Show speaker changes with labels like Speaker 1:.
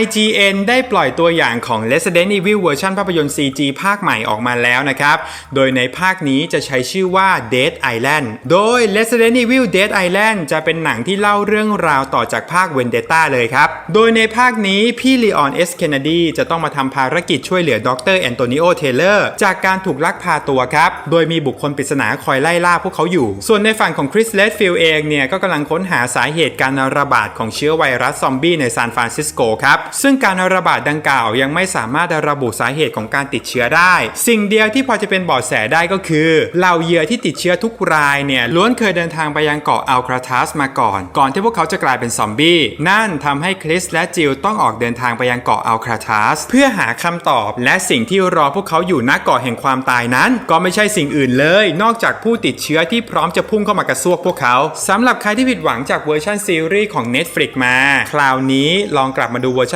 Speaker 1: IGN ได้ปล่อยตัวอย่างของ Resident Evil เวอร์ชันภาพยนตร์ CG ภาคใหม่ออกมาแล้วนะครับ โดยในภาคนี้จะใช้ชื่อว่า Dead Island โดย Resident Evil Dead Island จะเป็นหนังที่เล่าเรื่องราวต่อจากภาค Vendetta เลยครับ โดยในภาคนี้พี่ลีออนเอสเคนเนดีจะต้องมาทำภารกิจช่วยเหลือดรแอนโตนิโอเทเลอร์จากการถูกลักพาตัวครับ โดยมีบุคคลปริศนาคอยไล่ล่าพวกเขาอยู่ ส่วนในฝั่งของคริสเลดฟิลเองเนี่ยก็กำลังค้นหาสาเหตุการระบาดของเชื้อไวรัสซอมบี้ในซานฟรานซิสโกครับซึ่งการระบาดดังกล่าวยังไม่สามารถระบุสาเหตุของการติดเชื้อได้ สิ่งเดียวที่พอจะเป็นเบาะแสได้ก็คือเหล่าเหยื่อที่ติดเชื้อทุกรายเนี่ยล้วนเคยเดินทางไปยังเกาะอัลคราทัสมาก่อน ก่อนที่พวกเขาจะกลายเป็นซอมบี้นั่นทำให้คริสและจิลต้องออกเดินทางไปยังเกาะอัลคราทัสเพื่อหาคำตอบและสิ่งที่รอพวกเขาอยู่ณเกาะแห่งความตายนั้น ก็ไม่ใช่สิ่งอื่นเลย นอกจากผู้ติดเชื้อที่พร้อมจะพุ่งเข้ามากระซวกพวกเขาสำหรับใครที่ผิดหวังจากเวอร์ชันซีรีส์ของ Netflix มา คราวนี้ลองกลับมาดูเวอร์ชัน